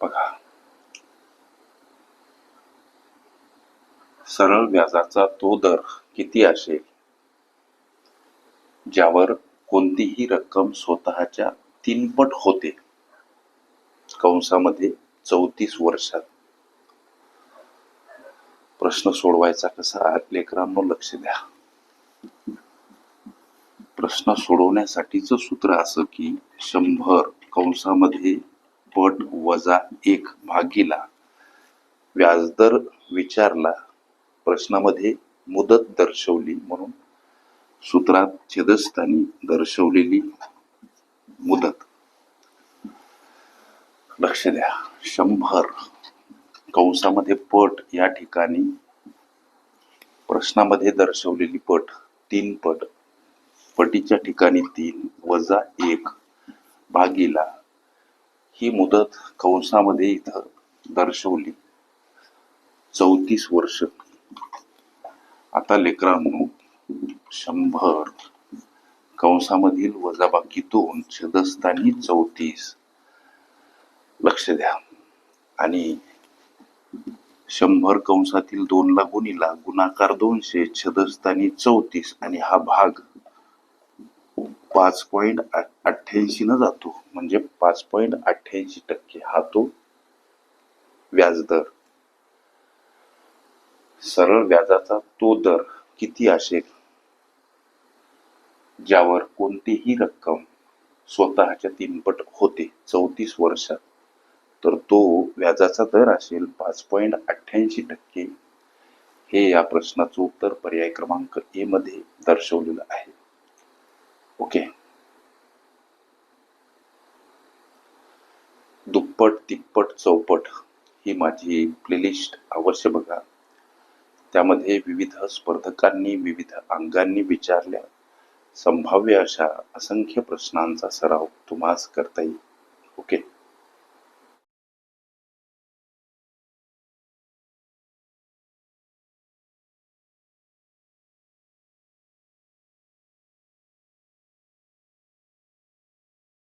बघा. सरळ व्याजाचा तो दर किती असेल? ज्यावर कोणतीही रक्कम स्वतःच्या तीनपट होते. कंसामध्ये चौतीस वर्षात. प्रश्न सोडवायचा कसा लेकरांनो लक्ष द्या. प्रश्न सोडवण्यासाठीच सूत्र असं की शंभर कंसामध्ये पट वजा एक भागीला. व्याजदर विचारला प्रश्नामध्ये मुदत दर्शवली म्हणून सूत्रात छेदस्थानी दर्शवलेली मुदत. लक्ष द्या शंभर. कंसामध्ये पट या ठिकाणी प्रश्नामध्ये दर्शवलेली पट तीन पट. पटीच्या ठिकाणी तीन वजा एक भागीला. ही मुदत कंसामध्ये इथं दर्शवली. चौतीस वर्ष. आता लेकरांनो शंभर. कंसामधील वजाबाकी दोन छदस्थानी चौतीस. लक्ष द्या. आणि शंभर कंसातील दोन गुणीला गुणाकार दोनशे छदस्थानी चौतीस. आणि हा भाग पाच पॉईंट अठ्ठ्याऐंशीनं जातो. म्हणजे पाच पॉईंट अठ्ठ्याऐंशी टक्के हा तो व्याजदर. सरळ व्याजाचा तो दर किती असेल? ज्यावर कोणतीही रक्कम स्वतःच्या तीनपट होते चौतीस वर्षात तर तो व्याजाचा दर असेल पाच पॉईंट अठ्ठ्याऐंशी टक्के. हे या प्रश्नाचं उत्तर पर्याय क्रमांक ए मध्ये दर्शवलेलं आहे. ओके. दुप्पट तिप्पट चौपट ही माझी प्लेलिस्ट अवश्य बघा. त्यामध्ये विविध स्पर्धकांनी विविध अंगांनी विचारल्या. संभाव्य अशा असंख्य प्रश्नांचा सराव तुम्हास करता येईल.